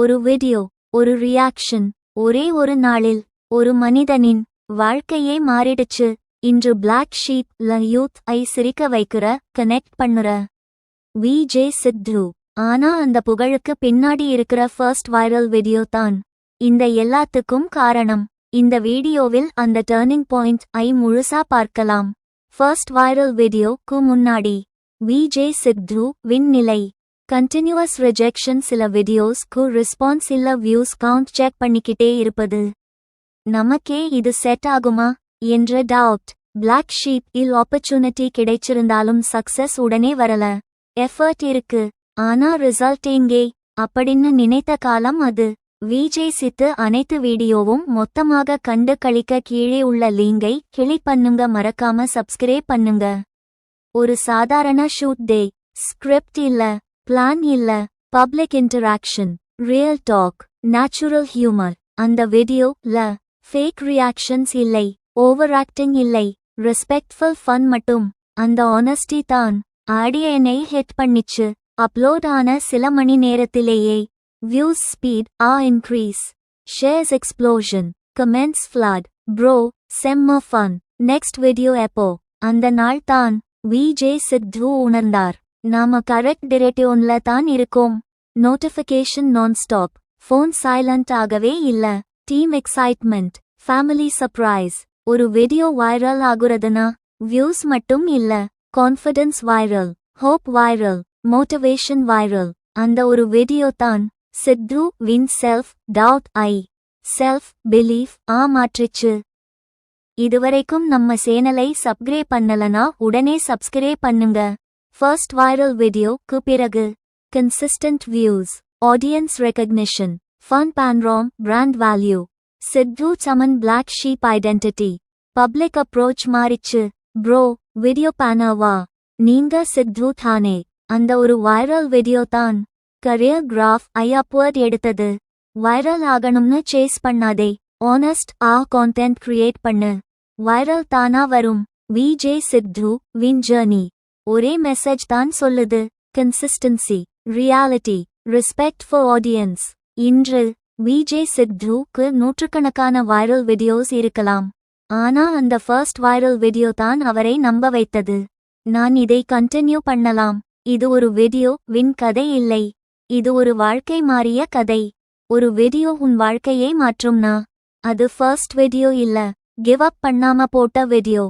ஒரு வீடியோ ஒரு ரியாக்ஷன் ஒரே ஒரு நாளில் ஒரு மனிதனின் வாழ்க்கையே மாறிடுச்சு. இன்று பிளாக் ஷீட்ல யூத் ஐ சிரிக்க வைக்கிற கனெக்ட் பண்ணுற வி ஜே சித்து ஆனா அந்த புகழுக்கு பின்னாடி இருக்கிற ஃபர்ஸ்ட் வைரல் வீடியோ தான். இந்த எல்லாத்துக்கும் காரணம் இந்த வீடியோவில் அந்த டேர்னிங் பாயிண்ட் ஐ முழுசா பார்க்கலாம். ஃபர்ஸ்ட் வைரல் வீடியோக்கு முன்னாடி வி ஜே சித்து வின் நிலை. கண்டினியூவஸ் ரிஜெக்ஷன் சில வீடியோஸ்க்கு ரெஸ்பான்ஸ் இல்ல வியூஸ் கவுண்ட் செக் பண்ணிக்கிட்டே இருப்பது. நமக்கே இது செட் ஆகுமா? என்ற டவுட் பிளாக் ஷீப் இல் ஆப்பர்ச்சுனிட்டி கிடைச்சிருந்தாலும் சக்சஸ் உடனே வரல. எஃபர்ட் இருக்கு. ஆனா ரிசல்ட் எங்கே? அப்படின்னு நினைத்த காலம் அது. விஜய் சித்து அனைத்து வீடியோவும் மொத்தமாக கண்டு கழிக்க கீழே உள்ள லிங்கை கிளி பண்ணுங்க. மறக்காம சப்ஸ்கிரைப் பண்ணுங்க. ஒரு சாதாரண ஷூட் டே ஸ்கிரிப்ட் இல்ல. பிளான் இல்ல public interaction real talk natural humour. அந்த வீடியோ ல ஃபேக் ரியாக்ஷன்ஸ் இல்லை ஓவர் ஆக்டிங் இல்லை ரெஸ்பெக்ட்ஃபுல் ஃபன் மட்டும். அந்த ஆனஸ்டி தான் ஆடியனை ஹிட் பண்ணிச்சு அப்லோட் ஆன சில மணி நேரத்திலேயே. வியூஸ் ஸ்பீட் ஆ increase. Shares explosion comments flat. Bro செம்ம ஃபன். நெக்ஸ்ட் வீடியோ எப்போ? அந்த நாள் தான் விஜே சித்து உணர்ந்தார். நாம கரெக்ட் டிரெக்டிவ்ல தான் இருக்கோம். நோட்டிஃபிகேஷன் நான் ஸ்டாப் ஃபோன் சைலண்ட் ஆகவே இல்ல. டீம் எக்ஸைட்மெண்ட் ஃபேமிலி சர்ப்ரைஸ் ஒரு வீடியோ வைரல் ஆகுறதுனா வியூஸ் மட்டும் இல்ல. Confidence viral hope viral motivation viral அந்த ஒரு வீடியோ தான் சித்து வின் செல்ஃப் டவுட் ஐ செல்ஃப் பிலீஃப் ஆ மாற்றுச்சு. இதுவரைக்கும் நம்ம சேனலை சப்ஸ்கிரைப் பண்ணலனா உடனே சப்ஸ்கிரைப் பண்ணுங்க. ஃபர்ஸ்ட் வைரல் வீடியோக்கு பிறகு. Consistent views audience recognition fun பேன்ராம் brand value Siddhu சமன் black sheep identity public approach மாறிச்சு. ப்ரோ வீடியோ பேனாவா நீங்க சித்து தானே அந்த ஒரு வைரல் வீடியோ தான். கரியர் கிராஃப் ஐ எடுத்தது. வைரல் ஆகணும்னு சேஸ் பண்ணாதே. ஆனஸ்ட் ஆ கான்டென்ட் கிரியேட் பண்ணு. வைரல் தானா வரும். வி ஜே சித்து வின் ஜர்னி ஒரே மெசேஜ் தான் சொல்லுது. Consistency reality respect for audience இன்று விஜே சித்துக்கு நூற்றுக்கணக்கான வைரல் வீடியோஸ் இருக்கலாம். ஆனா அந்த ஃபர்ஸ்ட் வைரல் வீடியோ தான் அவரை நம்ப வைத்தது. நான் இதை கண்டினியூ பண்ணலாம். இது ஒரு வீடியோ வின் கதை இல்லை. இது ஒரு வாழ்க்கை மாறிய கதை. ஒரு வீடியோ உன் வாழ்க்கையை மாற்றும்னா அது ஃபர்ஸ்ட் வீடியோ இல்ல. கிவ் அப் பண்ணாம போட்ட வீடியோ